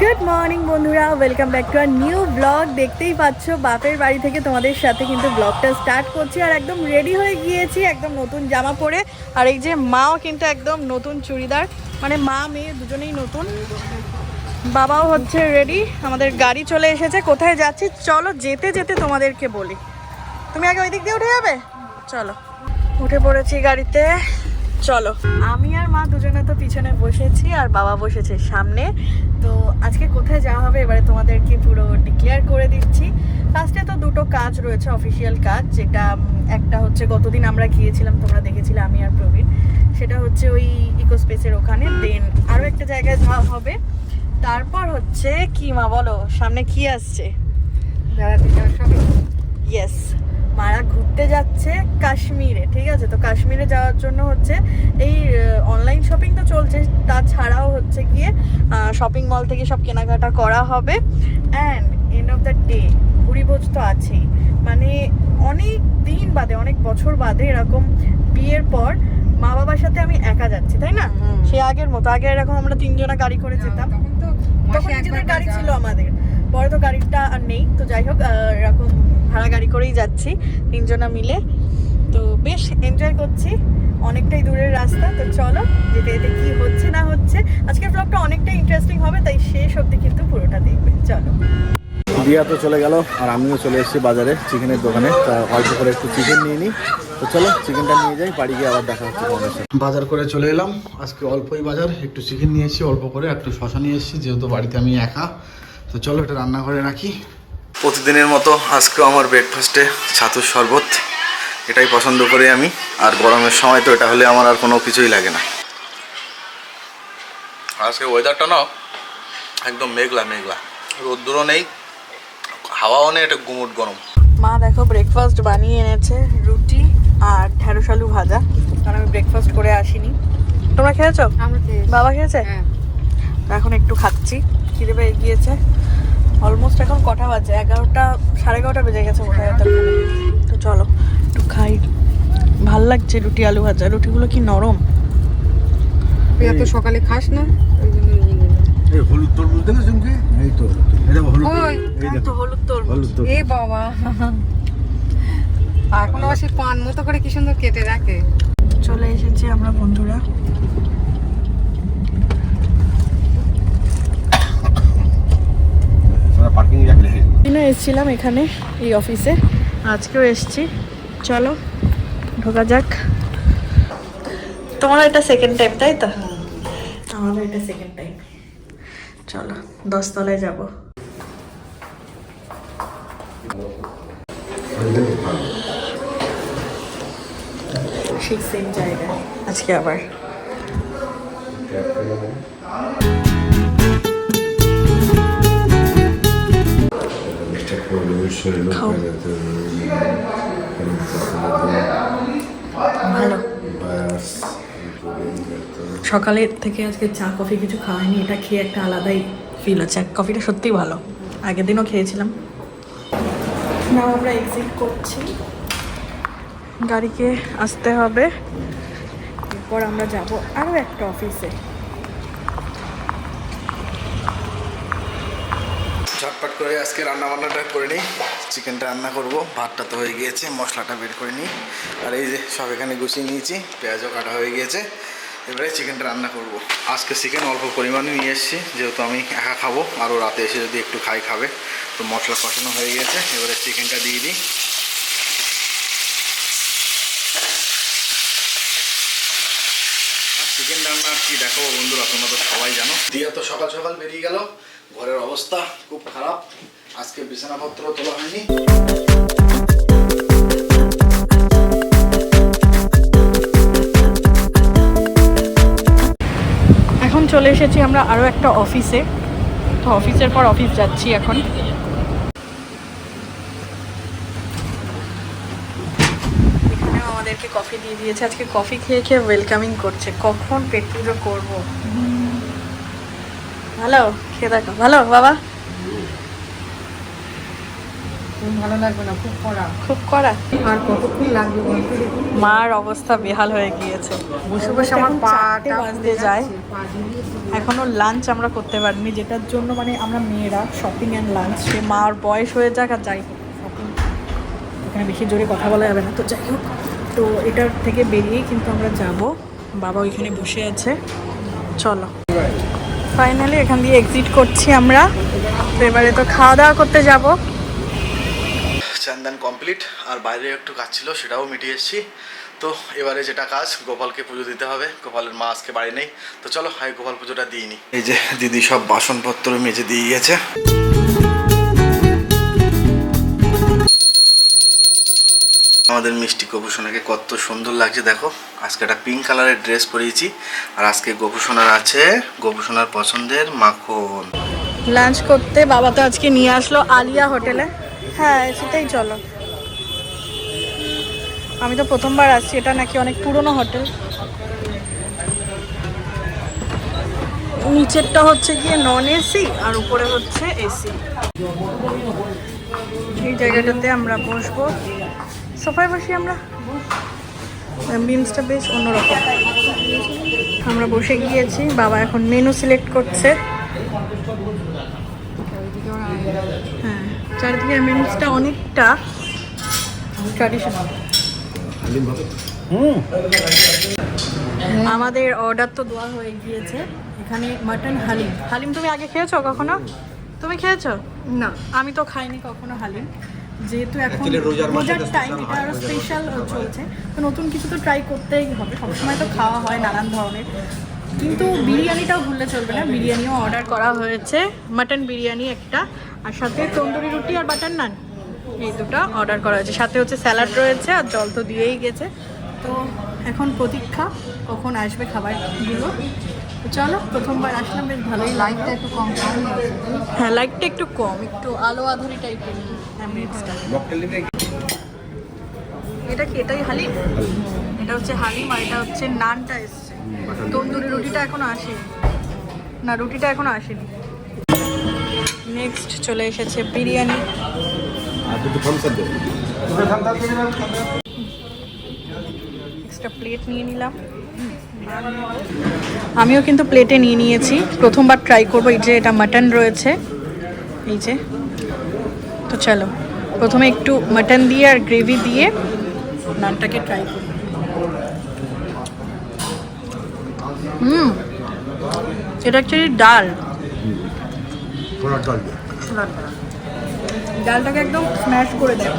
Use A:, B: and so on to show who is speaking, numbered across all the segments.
A: Good morning বন্ধুরা। Welcome back to our new blog দেখতেই পাচ্ছ, বাপের বাড়ি থেকে তোমাদের সাথে কিন্তু ব্লগটা স্টার্ট করছি আর একদম রেডি হয়ে গিয়েছি একদম নতুন জামা পরে। আর এই যে মাও কিন্তু একদম নতুন চুড়িদার। মানে মা, মেয়ে দুজনেই নতুন। বাবাও হচ্ছে রেডি আমাদের গাড়ি চলে এসেছে। কোথায় যাচ্ছি? চলো, যেতে যেতে তোমাদেরকে বলি। তুমি আগে ওই দিক দিয়ে উঠে যাবে? চলো। উঠে পড়েছি গাড়িতে। চলো। আমি আর মা দুজনে তো পিছনে বসেছি আর বাবা বসেছে সামনে। তো আজকে কোথায় যাওয়া হবে এবারে তোমাদেরকে পুরো ডিক্লেয়ার করে দিচ্ছি। ফার্স্টে তো দুটো কাজ রয়েছে অফিসিয়াল কাজ, যেটা একটা হচ্ছে গতদিন আমরা গিয়েছিলাম, তোমরা দেখেছিলে আমি আর প্রবীণ সেটা হচ্ছে ওই ইকো স্পেসের ওখানে দেন আরও একটা জায়গায় যাওয়া হবে। তারপর হচ্ছে কি মা বলো, সামনে কি আসছে? ইয়েস মারা ঘুরতে যাচ্ছে কাশ্মীরে ঠিক আছে? তো কাশ্মীরে যাওয়ার জন্য হচ্ছে এই অনলাইন শপিং তো চলছে তাছাড়াও হচ্ছে গিয়ে শপিং মল থেকে সব কেনাকাটা করা হবে। And end of the day ভোজ তো আছেই। মানে অনেক দিন বাদে অনেক বছর বাদে এরকম বিয়ের পর মা বাবার সাথে আমি একা যাচ্ছি তাই না? সে আগের মতো আগে এরকম আমরা তিনজনা গাড়ি করে যেতাম।
B: তখন
A: নিজেদের গাড়ি ছিল আমাদের। পরে তো গাড়িটা আর নেই। তো যাই হোক এরকম ভাড়া গাড়ি করেই যাচ্ছি তিনজনা মিলে। তো বেশ এনজয় করছি। অনেকটাই দূরের রাস্তা তো চলো যেতে যেতে কি হচ্ছে না হচ্ছে। আজকের ব্লগটা অনেকটা ইন্টারেস্টিং হবে তাই শেষ অবধি কিন্তু পুরোটা দেখবে। চলো।
C: দিয়া তো চলে গেল আর আমিও চলে এসেছি বাজারে চিকেনের দোকানে। তা অল্প করে একটু চিকেন নিয়ে নিই তো চলো চিকেনটা নিয়ে যাই বাড়ি গিয়ে আবার দেখা হচ্ছে বাজার করে চলে এলাম। আজকে অল্পই বাজার একটু চিকেন নিয়ে এসেছি অল্প করে একটু শশা নিয়ে এসেছি। যেহেতু বাড়িতে আমি একা তো চলো এটা রান্নাঘরে রাখি। প্রতিদিনের মতো আজকেও আমার ব্রেকফাস্টে ছাতুর শরবত। এটাই পছন্দ করি আমি। আর গরমের সময় তো এটা হলে আমার আর কোনো কিছুই লাগে না। আজকে ওয়েদারটা না একদম মেঘলা মেঘলা। রোদ্দুরও নেই হাওয়াও নেই এটা গুমুট গরম।
A: মা দেখো ব্রেকফাস্ট বানিয়ে এনেছে রুটি আর ঢেঁড়স আলু ভাজা। কারণ আমি ব্রেকফাস্ট করে আসিনি। তোমরা খেয়েছো। বাবা খেয়েছে?
B: হ্যাঁ।
A: এখন একটু খাচ্ছি। খিদে পেয়ে গিয়েছে। অলমোস্ট এখন কটা বাজে? এগারোটা সাড়ে এগারোটা বেজে গেছে মনে হয় তো চলো একটু খাই। ভালো লাগছে রুটি আলু ভাজা। রুটিগুলো কি নরম?
B: তুই এত সকালে খাস না ওই জন্য নিয়ে নিলাম।
C: এই হলুদ তরমুজ এই তো এটা হলুদ এই
A: তো হলুদ তোর।
C: হলুদ তরমুজ
B: এ বাবা। এখন আবার পান মতো করে কি সুন্দর কেটে রাখে?
A: চলে এসেছি আমরা বন্ধুরা।
C: পার্কিং
A: দিনও এসেছিলাম এখানে এই অফিসে আজকেও এসেছি। চলো ঢোকা যাক। তোমার এটা সেকেন্ড টাইম তাই তো? আমারও এটা সেকেন্ড টাইম চলো দশতলায় যাব। ঠিক সেম জায়গায় আজকে আবার। খাও। ভালো। সকালের থেকে আজকে চা কফি কিছু খাওয়াইনি এটা খেয়ে একটা আলাদাই ফিল হচ্ছে। কফিটা সত্যিই ভালো। আগের দিনও খেয়েছিলাম। না আমরা এক্সিট করছি। গাড়িকে আসতে হবে। এরপর আমরা যাব আরও একটা অফিসে
C: করে আজকে রান্না বান্নাটা করে নিই। চিকেনটা রান্না করব। ভাতটা তো হয়ে গিয়েছে, মশলাটা বের করে নিই। আর এই যে সব এখানে গুছিয়ে নিয়েছি, পেঁয়াজও কাটা হয়ে গিয়েছে। এবারে চিকেনটা রান্না করব। আজকে চিকেন অল্প পরিমাণে নিয়ে এসেছি, যেহেতু আমি একা খাব, আরও রাতে এসে যদি একটু খাই খাবে, তো মশলা কষানো হয়ে গেছে এবারে চিকেনটা দিয়ে দিই। চিকেন রান্না আর কি দেখো বন্ধুরা, তোমরা তো সবাই জানো। দিয়া তো সকাল সকাল বেরিয়ে গেল। ঘরের অবস্থা খুব খারাপ। আজকে বিছানাপত্র তোলা হয়নি।
A: এখন চলে এসেছি আমরা আরও একটা অফিসে। তো অফিসের পর অফিস যাচ্ছি এখন। এখানেও আমাদেরকে কফি দিয়ে দিয়েছে। আজকে কফি খেয়ে খেয়ে ওয়েলকামিং করছে। কখন পেট পুজো করব? ভালো? খেয়ে দেখো। ভালো বাবা?
B: ভালো লাগবে না খুব কড়া।
A: খুব কড়া?
B: আর কতক্ষণ লাগবে
A: মার অবস্থা বেহাল হয়ে গিয়েছে।
B: বসে বসে আমার পাটা
A: যায়। এখনও লাঞ্চ আমরা করতে পারিনি যেটার জন্য মানে আমরা মেয়েরা শপিং অ্যান্ড লাঞ্চ সে মার বয়স হয়ে যাক আর যাই শপিং এখানে বেশি জোরে কথা বলা যাবে না তো যাই হোক। তো এটার থেকে বেরিয়েই কিন্তু আমরা যাব। বাবা ওইখানে বসে আছে। চলো। ফাইনালি এখান দিয়ে এক্সিট করছি আমরা। তো এবারে তো খাওয়া দাওয়া করতে যাব।
C: চান্দান কমপ্লিট আর বাইরে একটু কাজ ছিল, সেটাও মিটিয়ে এসেছি। তো এবারে যেটা কাজ, গোপালকে পুজো দিতে হবে। গোপালের মা আজকে বাড়ি নেই। তো চলো হাই গোপাল পুজোটা দিইনি এই যে দিদি সব বাসনপত্র মেজে দিয়ে গেছে। আমাদের মিষ্টি গোপুসোনাকে কত সুন্দর লাগছে, দেখো। আজকে একটা পিঙ্ক কালারের ড্রেস পরিয়েছি। আর আজকে গোপুসোনার আছে গোপুসোনার পছন্দের মাখন।
A: লাঞ্চ করতে বাবা তো আজকে নিয়ে আসলো আলিয়া হোটেলে। হ্যাঁ সেটাই চলো। আমি তো প্রথমবার আসছি, এটা নাকি অনেক পুরনো হোটেল। নিচেরটা হচ্ছে গিয়ে নন এসি আর উপরে হচ্ছে এসি এই জায়গাটাতে আমরা বসবো। সোফায় বসি আমরা? অ্যাম্বিয়েন্সটা বেশ অন্যরকম। আমরা বসে গিয়েছি বাবা এখন মেনু সিলেক্ট করছে। হ্যাঁ চারিদিকে অনেকটা ট্র্যাডিশনাল আমাদের অর্ডার তো দেওয়া হয়ে গিয়েছে। এখানে মাটন হালিম। হালিম তুমি আগে খেয়েছো কখনো? তুমি খেয়েছো?
B: না।
A: আমি তো খাইনি কখনো হালিম। যেহেতু এখন রোজার টাইম এটা আরও স্পেশাল চলছে। তো নতুন কিছু তো ট্রাই করতেই হবে। সবসময় তো খাওয়া হয় নানান ধরনের। কিন্তু বিরিয়ানিটাও ভুললে চলবে না। বিরিয়ানিও অর্ডার করা হয়েছে। মাটন বিরিয়ানি একটা। আর সাথে তন্দুরি রুটি আর বাটার নান। এই দুটো অর্ডার করা হয়েছে। সাথে হচ্ছে স্যালাড রয়েছে আর জল তো দিয়েই গেছে। তো এখন প্রতীক্ষা কখন আসবে খাবারগুলো। তো চলো প্রথমবার আসলাম বেশ ভালোই
B: লাইটটা একটু কম
A: হ্যাঁ লাইটটা একটু কম একটু আলো আধুরি টাইপের এটা কি? এটাই হালিম? এটা হচ্ছে হালিম আর এটা হচ্ছে নানটা এসছে। তন্দুরি রুটিটা এখনও আসেনি। না রুটিটা এখনও আসেনি। নেক্সট চলে এসেছে বিরিয়ানি। এক্সট্রা প্লেট নিয়ে নিলাম। আমিও কিন্তু প্লেটে নিয়ে নিয়েছি। প্রথমবার ট্রাই করব। এই যে এটা মাটন রয়েছে। এই যে। তো চলো প্রথমে একটু মাটন দিয়ে আর গ্রেভি দিয়ে নানটাকে ট্রাই করি। হুম এটা অ্যাকচুয়ালি ডাল। ডালটাকে একদম স্ম্যাশ করে দেয়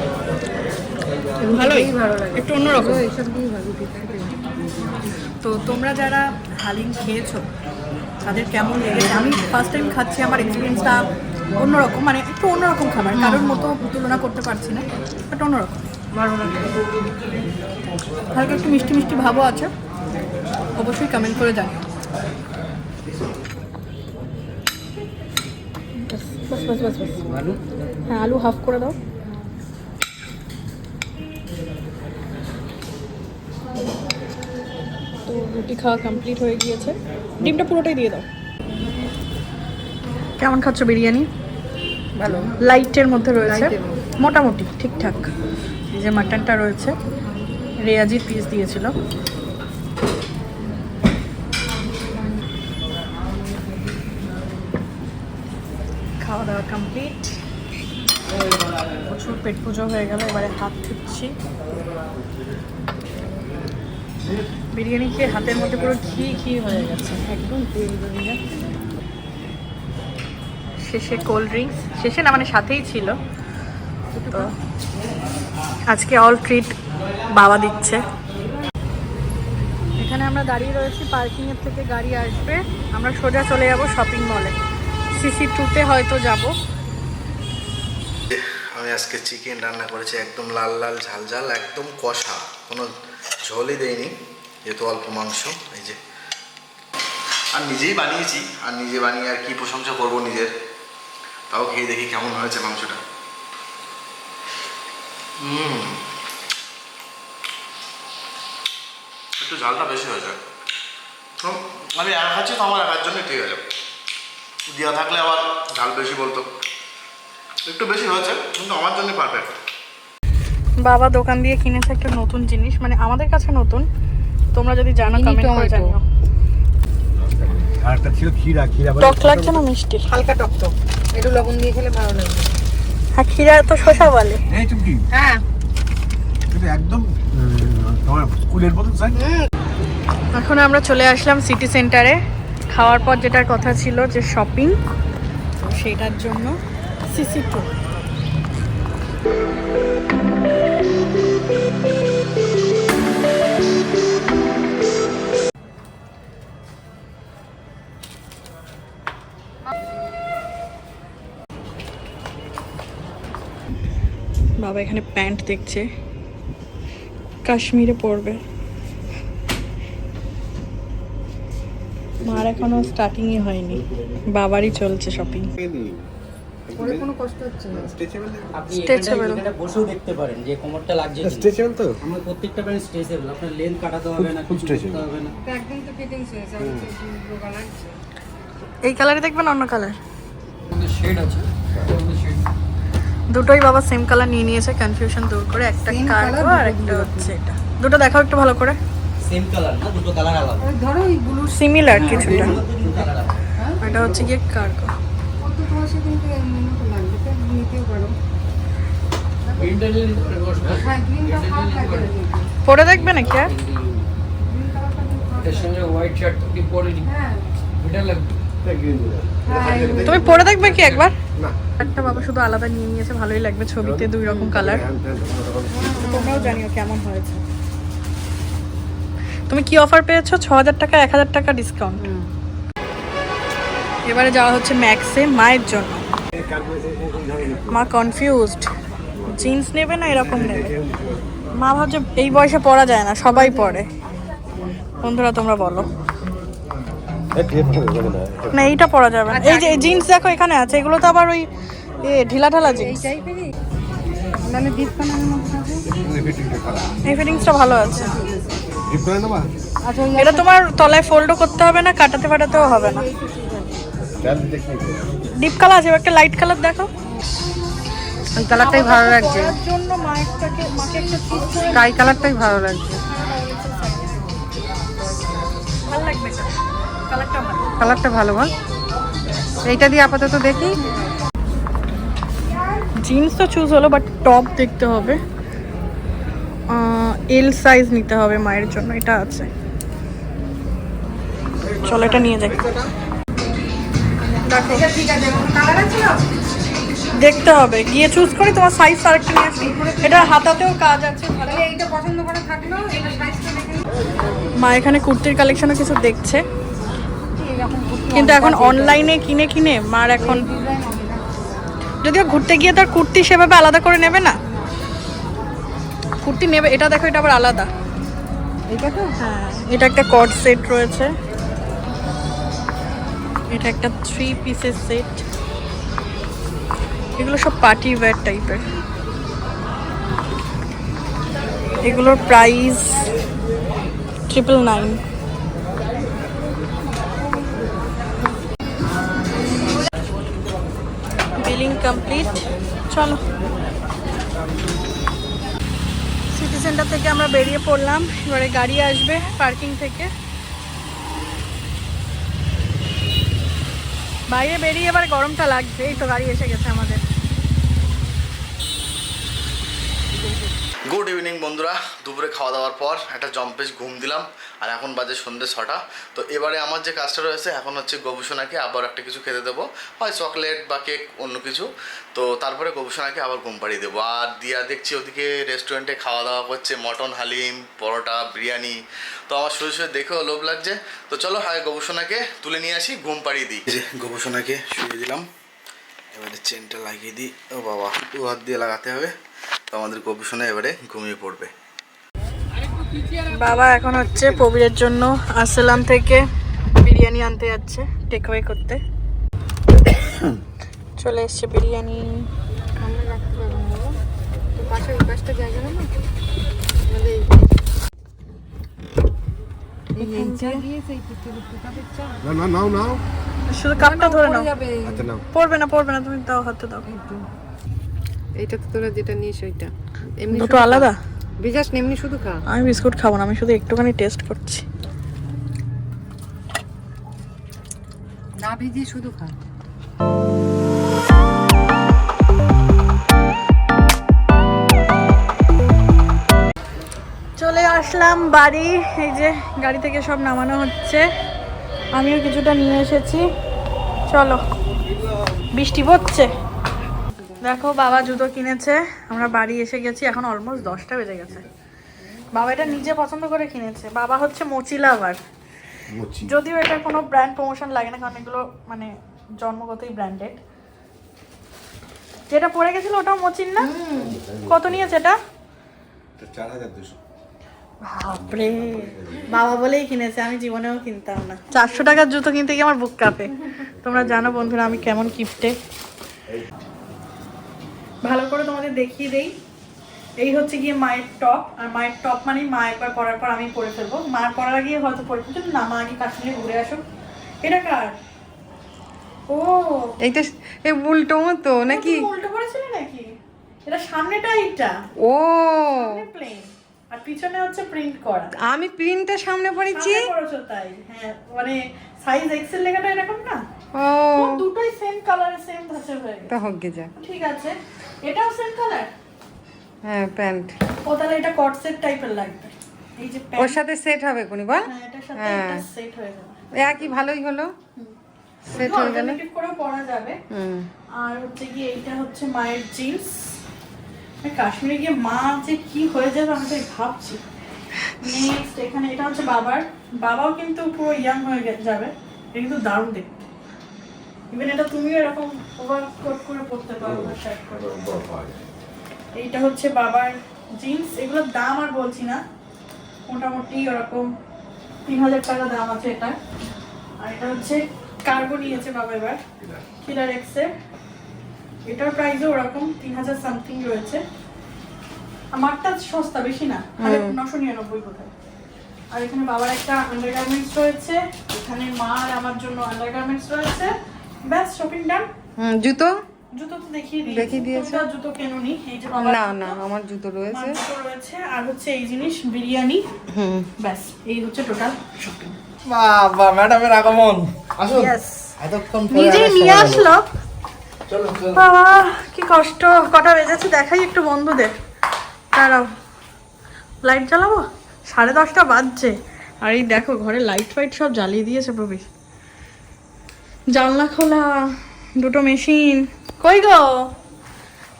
A: ভালোই।
B: ভালো লাগে।
A: একটু অন্যরকম।
B: এইসব দিয়ে ভালো
A: তো তোমরা যারা হালিম খেয়েছো তাদের কেমন লেগেছে? আমি ফার্স্ট টাইম খাচ্ছি আমার এক্সপিরিয়েন্সটা অন্যরকম মানে একটু অন্যরকম খাবার কারোর মতো তুলনা করতে পারছি না বাট অন্যরকম।
B: ভালো লাগে
A: হালকা একটু মিষ্টি মিষ্টি ভাবও আছে অবশ্যই কমেন্ট করে জানিও। বাস বাস বাস বাস
B: ভালো
A: হ্যাঁ আলু হাফ করে দাও। তো রুটি খাওয়া কমপ্লিট হয়ে গিয়েছে। ডিমটা পুরোটাই দিয়ে দাও। কেমন খাচ্ছ বিরিয়ানি?
B: ভালো।
A: লাইটের মধ্যে রয়েছে। মোটামুটি ঠিকঠাক। যে মাটনটা রয়েছে রেয়াজির পিস দিয়েছিল। খাওয়া দাওয়া কমপ্লিট প্রচুর পেট পুজো হয়ে গেল এবারে হাত ধুচ্ছি। বিরিয়ানি খেয়ে হাতের মধ্যে পুরো ঘি ঘি হয়ে গেছে। একদম তেল বেরিয়ে শেষে কোল্ড ড্রিঙ্কস শেষে না মানে সাথেই ছিল। তো আজকে অল ট্রিট বাবা দিচ্ছে। এখানে আমরা দাঁড়িয়ে রয়েছি পার্কিংয়ের থেকে গাড়ি আসবে। আমরা সোজা চলে যাব শপিং মলে সিসি টুতে হয়তো যাব।
C: আমি আজকে চিকেন রান্না করেছি, একদম লাল লাল, ঝাল ঝাল, একদম কষা। কোনো ঝোলই দেয়নি যেহেতু অল্প মাংস, এই যে। আর নিজেই বানিয়েছি, আর নিজে বানিয়ে আর কি প্রশংসা করব নিজের? তাও খেয়ে দেখি কেমন হয়েছে মাংসটা। হুম। একটু ঝালটা বেশি হয়েছে তো আমি একা খাচ্ছি তো আমার একার জন্য ঠিক আছে দেওয়া থাকলে আবার ঝাল বেশি বলতো। একটু বেশি হয়েছে কিন্তু আমার জন্য পারফেক্ট
A: বাবা দোকান দিয়ে কিনেছে একটা নতুন জিনিস মানে আমাদের কাছে নতুন। তোমরা যদি জানো কমেন্ট করে জানিও।
D: আর একটা ছিল ক্ষীরা ক্ষীরা
A: টক লাগছে না মিষ্টি?
B: হালকা টক টক। একটু লবণ দিয়ে খেলে ভালো লাগবে
A: হ্যাঁ ক্ষীরা তো শসা বলে।
D: এই চুমকি।
B: হ্যাঁ।
D: একদম তোমার স্কুলের সাইজ
A: এখন আমরা চলে আসলাম সিটি সেন্টারে। খাওয়ার পর যেটার কথা ছিল যে শপিং সেটার জন্য সিসি টু। এখানে প্যান্ট দেখছে। কাশ্মীরে পরবে। মার এখনও স্টার্টিংই হয়নি। বাবারই চলছে শপিং
B: কোনো কষ্ট হচ্ছে না।
E: আপনি
A: Stretchable.
E: এখানটায় এখানটায় বসেও দেখতে পারেন যে কোমরটা লাগছে।
D: তো?
E: আমার প্রত্যেকটা প্যান্ট স্ট্রেচেবল আপনার লেন্থ কাটাতে হবে না
D: খুব
E: কিছু হবে না।
B: একদম তো ফিটিংস হয়েছে আমি তো রোগা লাগছে
A: এই কালারে দেখবেন অন্য কালার
E: শেড আছে।
A: দুটোই বাবা সেম কালার নিয়ে নিয়েছে কনফিউশন দূর করে একটা কার্গো আর একটা হচ্ছে এটা। দুটো দেখাও একটু ভালো করে।
E: সেম কালার না দুটো কালার আলাদা।
B: ধরো ওই ব্লু
A: সিমিলার কিছুটা।
E: দুটো কালার
A: এটা হচ্ছে গিয়ে কার্গো।
B: কত তোমার সেদিনকে এমনি মতো লাগবে? তো নিতেও পারো। হ্যাঁ
A: পরে। দেখবে নাকি আর?
F: হোয়াইট শার্ট পরে। নিন
B: হ্যাঁ।
F: এটা লাগবে
B: হ্যাঁ
A: তুমি পরে দেখবে কি একবার? একটা বাবা শুধু আলাদা নিয়ে নিয়েছে, ভালোই লাগবে ছবিতে দুই রকম কালার তোমরাও জানিও কেমন হয়েছে। তুমি কি অফার পেয়েছ? ছ হাজার টাকা এক হাজার টাকা ডিসকাউন্ট এবারে যাওয়া হচ্ছে ম্যাক্সে মায়ের জন্য। মা কনফিউজড জিন্স নেবে না এরকম নেবে? মা ভাবছে, এই বয়সে পরা যায় না, সবাই পরে। বন্ধুরা, তোমরা বলো। না। এইটা পরা যাবে না। এই যে জিন্স দেখো এখানে আছে। এগুলো তো আবার ওই এ ঢিলা ঢালা
B: এই
A: জিন্স এই ফিটিংসটা ভালো আছে।
B: আচ্ছা
A: এটা তোমার তলায় ফোল্ডও করতে হবে না কাটাতে ফাটাতেও হবে না। ডিপ কালার আছে এবার একটা লাইট কালার দেখো।
B: ওই কালারটাই ভালো লাগছে। স্কাই কালারটাই ভালো লাগছে।
A: ভালো লাগবে কালারটা ভালো।
B: বল। এইটা দিয়ে আপাতত দেখি।
A: জিন্স তো চুজ হলো বাট টপ দেখতে হবে। এল সাইজ নিতে হবে মায়ের জন্য এটা আছে। চলো এটা নিয়ে যাই। দেখতে হবে। গিয়ে চুজ করে তোমার সাইজ আরেকটা নিয়ে আসি এটা হাতাতেও কাজ আছে। মা এখানে কুর্তির কালেকশনও কিছু দেখছে। কিন্তু এখন অনলাইনে কিনে কিনে মার এখন যদিও ঘুরতে গিয়ে তার কুর্তি সেভাবে আলাদা করে নেবে না। কুর্তি নেবে এটা দেখো এটা আবার আলাদা। হ্যাঁ এটা একটা কট সেট রয়েছে। এটা একটা থ্রি পিসের সেট এগুলো সব পার্টি ওয়্যার টাইপের এগুলোর প্রাইস ট্রিপল নাইন কমপ্লিট চলো। সিটি সেন্টার থেকে আমরা বেরিয়ে পড়লাম। এবারে গাড়ি আসবে পার্কিং থেকে। বাইরে বেরিয়ে এবার গরমটা লাগবে এই তো গাড়ি এসে গেছে আমাদের।
C: গুড ইভিনিং বন্ধুরা। দুপুরে খাওয়া দাওয়ার পর একটা জম্পেশ ঘুম দিলাম, আর এখন বাজে সন্ধ্যে ছটা। তো এবারে আমার যে কাজটা রয়েছে, এখন হচ্ছে গবেষণাকে আবার একটা কিছু খেতে দেবো। হয় চকলেট বা কেক অন্য কিছু। তো তারপরে গবেষণাকে আবার ঘুম পাড়িয়ে দেবো। আর দিয়া দেখছি ওদিকে রেস্টুরেন্টে খাওয়া দাওয়া করছে মটন হালিম, পরোটা, বিরিয়ানি। তো আমার শুয়ে শুয়ে দেখেও লোভ লাগছে। তো চলো হয় গবেষণাকে তুলে নিয়ে আসি, ঘুম পাড়িয়ে দিই। গবেষণাকে শুয়ে দিলাম। এবারে চেনটা লাগিয়ে দিই। ও বাবা, দু হাত দিয়ে লাগাতে হবে। তো আমাদের গবেষণা এবারে ঘুমিয়ে পড়বে।
A: বাবা এখন হচ্ছে প্রবীরের জন্য আসসালাম থেকে বিরিয়ানি আনতে যাচ্ছে টেক অ্যাওয়ে করতে। চলে এসছে বিরিয়ানি। শুধু কাপটা ধরে
D: হাতে নাও।
A: পড়বে না পড়বে না তুমি দাও হাতে দাও।
B: এইটা তো তোরা যেটা নিস ওইটা। এমনি
A: দুটো আলাদা?
B: না এমনি শুধু খা।
A: আমি বিস্কুট খাব না আমি শুধু একটুখানি টেস্ট করছি।
B: না ভিজিয়ে শুধু খা।
A: চলে আসলাম বাড়ি এই যে গাড়ি থেকে সব নামানো হচ্ছে। আমিও কিছুটা নিয়ে এসেছি। চলো বৃষ্টি পড়ছে। দেখো বাবা জুতো কিনেছে। আমরা বাড়ি এসে গেছি এখন অলমোস্ট দশটা বেজে গেছে। বাবা এটা নিজে পছন্দ করে কিনেছে। বাবা হচ্ছে মোচি লাভার
C: বুঝছি
A: যদিও এটা কোনো ব্র্যান্ড প্রমোশন লাগে না কারণ এগুলো মানে জন্মগতই ব্র্যান্ডেড যেটা পড়ে গেছিল ওটাও মোচিন না? কত নিয়েছে এটা?
C: চার হাজার দুশো।
A: বাপরে। বাবা বলেই কিনেছে আমি জীবনেও কিনতাম না। চারশো টাকার জুতো কিনতে গিয়ে আমার বুক কাঁপে। তোমরা জানো বন্ধুরা আমি কেমন কিপটে ভালো করে তোমাদের দেখিয়ে দেই। এই হচ্ছে গিয়ে মায়ের টপ আর মায়ের টপ মানে মা একবার পরার পর আমি পরে ফেলব। মা পরার আগে হয়তো পরে ফেলব না মা আগে কাশ্মীরে ঘুরে আসুক। এটা কার? ও।
B: এইটা এই উল্টো মতো নাকি?
A: উল্টো পড়েছিলে নাকি? এটা সামনেটা এইটা।
B: ও।
A: প্লেন আর পিছনে হচ্ছে প্রিন্ট করা।
B: আমি প্রিন্টটা সামনে পড়েছি।
A: তাই? হ্যাঁ মানে সাইজ এক্সেল লেখাটা এরকম না?
B: ও।
A: দুটোই সেম কালারে সেম ধাঁচের হয়ে গেছে।
B: তা হোক গে যা।
A: ঠিক আছে। এটাও সেম কালার
B: হ্যাঁ প্যান্ট
A: ও তাহলে এটা কট সেট টাইপের লাগবে। এই যে
B: ওর সাথে সেট হবে কোনি বল?
A: হ্যাঁ এটার সাথে
B: হ্যাঁ।
A: এটা সেট হয়ে যাবে।
B: একই ভালোই হলো। সেট হয়ে গেল।
A: করেও পরা যাবে।
B: হুম।
A: আর হচ্ছে গিয়ে এইটা হচ্ছে মায়ের জিন্স কাশ্মীরে গিয়ে মা যে কি হয়ে যাবে আমি তাই ভাবছি। নেক্সট এখানে এটা হচ্ছে বাবার। বাবাও কিন্তু পুরো ইয়াং হয়ে যাবে। এটা কিন্তু দারুণ দেখতে। ইভেন এটা তুমিও এরকম ওভার কোট করে পরতে পারো শার্ট করে। এইটা হচ্ছে বাবার জিন্স এগুলোর দাম আর বলছি না। মোটামুটি ওরকম তিন হাজার টাকা দাম আছে এটা। আর এটা হচ্ছে কার্গো নিয়েছে বাবা এবার। কিলার এক্সের এটার প্রাইসও ওরকম তিন হাজার সামথিং রয়েছে। আমারটা সস্তা বেশি না নশো নিরানব্বই কোথায় আর এখানে বাবার একটা আন্ডারগার্মেন্টস রয়েছে এখানে মা আর আমার জন্য আন্ডারগার্মেন্টস রয়েছে। ব্যাস শপিং ডান
B: হুম জুতো?
A: জুতো তো দেখিয়ে দিই।
B: দেখিয়ে দিয়েছে।
A: জুতো কেনুনি এই যে বাবার
B: না না আমার জুতো রয়েছে।
A: আমার জুতো রয়েছে আর হচ্ছে এই জিনিস বিরিয়ানি।
B: হুম।
A: ব্যাস এই হচ্ছে টোটাল শপিং
E: বাবা ম্যাডামের আগমন।
C: আসুন।
A: নিজেই নিয়ে আসলো বাবা কি কষ্ট। কটা বেজেছে দেখাই একটু বন্ধুদের। দাঁড়াও। লাইট জ্বালাবো? সাড়ে দশটা বাজছে। আর এই দেখো ঘরে লাইট ফাইট সব জ্বালিয়ে দিয়েছে প্রবেশ জানলা খোলা দুটো মেশিন। কই গো?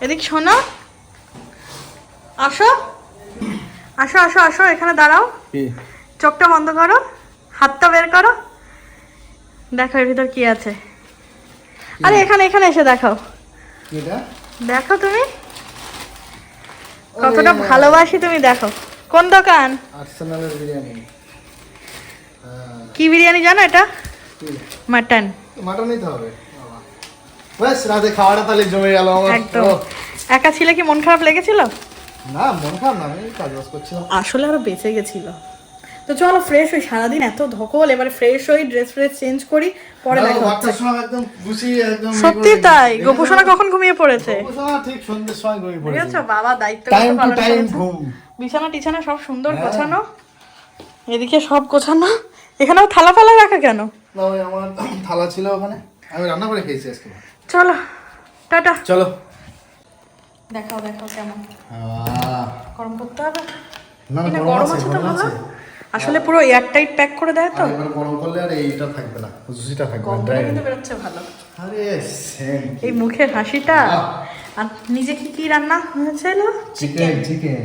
A: এদিক শোনো। আসো। আসো আসো আসো এখানে দাঁড়াও। চোখটা বন্ধ করো হাতটা বের করো। দেখো এর ভিতর কি আছে। আরে এখানে এখানে এসে দেখাও।
C: এটা?
A: দেখো তুমি? কতটা ভালোবাসি তুমি দেখো কোন দোকান?
C: আর্সেনালের বিরিয়ানি।
A: কি বিরিয়ানি জানো এটা? মাটন।
C: মাটন নিতে হবে। বাবা। রাতে খাওয়াটা তাহলে জমে গেল আমার।
A: একদম। একা ছিলে কি মন খারাপ লেগেছিল?
C: না মন খারাপ না আমি কাজ করছিলাম।
A: আসলে আরও বেঁচে গেছিল। তো চলো ফ্রেশ হই সারাদিন এত ধকল এবারে ফ্রেশ হই ড্রেস ফ্রেস চেঞ্জ করি পরে দেখা হচ্ছে।
C: একদম গুছিয়ে একদম ইয়ে
A: সত্যি তাই
C: রেখে
A: কখন ঘুমিয়ে পড়েছে?
C: গোপুসোনা ঠিক সন্ধ্যের সময় ঘুমিয়ে পড়েছে।
A: বাবা দায়িত্ব
C: টাইম টু টাইম ঘুম।
A: বিছানা টিছানা সব সুন্দর
C: হ্যাঁ।
A: গোছানো? এদিকে সব গোছানো? এখানেও থালা ফালা রাখা কেন?
C: না ওই আমার থালা ছিল ওখানে। আমি রান্না করে খেয়েছি আজকে।
A: চলো টাটা।
C: চলো।
A: দেখাও দেখাও কেমন।
C: আহ,
A: গরম করতে হবে?
C: না না গরম আছে
A: তো ভালো আসলে পুরো এয়ার টাইট প্যাক করে দেয় তো?
C: এবার গরম করলে আর এইটা থাকবে না জুসিটা থাকবে ড্রাই
A: কিন্তু বেরোচ্ছে ভালো।
C: আরে সেম
A: এই মুখের হাসিটা। আর নিজে কি কি রান্না হয়েছিল
C: চিকেন চিকেন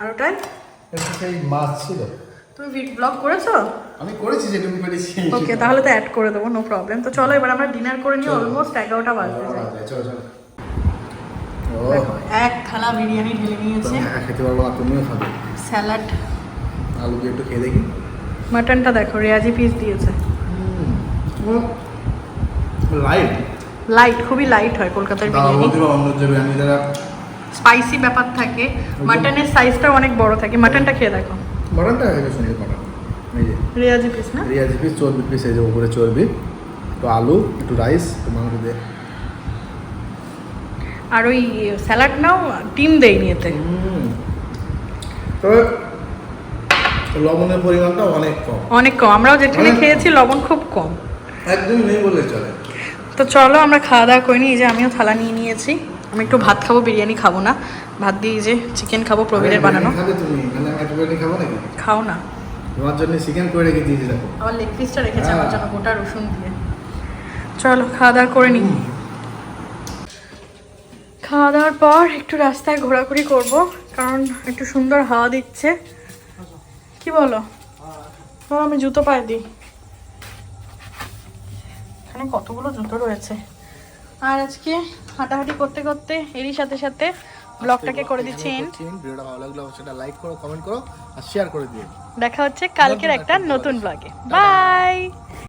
A: আর ওটাই?
C: এটা সেই মাছ ছিল।
A: তুমি ভিড ব্লগ করেছ?
C: আমি করেছি যেটুকু পেরেছি।
A: ওকে তাহলে তো অ্যাড করে দেবো নো প্রবলেম তো চলো এবার আমরা ডিনার করে নিই অলমোস্ট এগারোটা যাই
C: চলো চলো।
A: এক থালা বিরিয়ানি ঢেলে নিয়েছে।
C: খেতে পারব তুমিও খাবে।
A: স্যালাড
C: আলু দিয়ে একটু খেয়ে দেখি।
A: মাটনটা দেখো রেয়াজি পিস দিয়েছে।
C: লাইট
A: লাইট খুবই লাইট হয় কলকাতার বিরিয়ানি। স্পাইসি ব্যাপার থাকে মাটনের সাইজটা অনেক বড় থাকে। মাটনটা খেয়ে দেখো।
C: মটনটা এটা সুন্দর মটন।
A: রেয়াজি পিস না?
C: রিয়াজি পিস চর্বি পিস এই যে উপরে চর্বি। একটু আলু একটু রাইস একটু মাংস দিয়ে।
A: আর ওই স্যালাড নাও ডিম দেয়নি এতে।
C: তবে লবণের পরিমাণটা অনেক কম।
A: অনেক কম। আমরাও যেখানে খেয়েছি লবণ খুব কম।
C: একদমই নেই বললে চলে।
A: তো চলো আমরা খাওয়া দাওয়া করিনি এই যে আমিও থালা নিয়ে নিয়েছি। আমি একটু ভাত খাব বিরিয়ানি খাব না। ভাত দিয়ে যে চিকেন খাব প্রবীরের বানানো।
C: খাবে তুমি? মানে আমি বিরিয়ানি খাব নাকি?
A: খাও না।
C: তোমার জন্য চিকেন করে রেখে দিয়েছি দেখো।
A: আবার লেগ পিসটা রেখেছে আমার। জন্য গোটা রসুন দিয়ে। চলো খাওয়া দাওয়া করে নিই খাওয়া দাওয়ার পর একটু রাস্তায় ঘোরাঘুরি করব কারণ একটু সুন্দর হাওয়া দিচ্ছে। কি বলো? আমি জুতো পায়ে দিই। এখানে কতগুলো জুতো রয়েছে? আর আজকে হাঁটাহাঁটি করতে করতে এরই সাথে সাথে ব্লগটাকে করে দিচ্ছি।
C: ভিডিওটা ভালো লাগলে সেটা লাইক করো কমেন্ট করো আর শেয়ার করে দিও।
A: দেখা হচ্ছে কালকের একটা নতুন ব্লগে বাই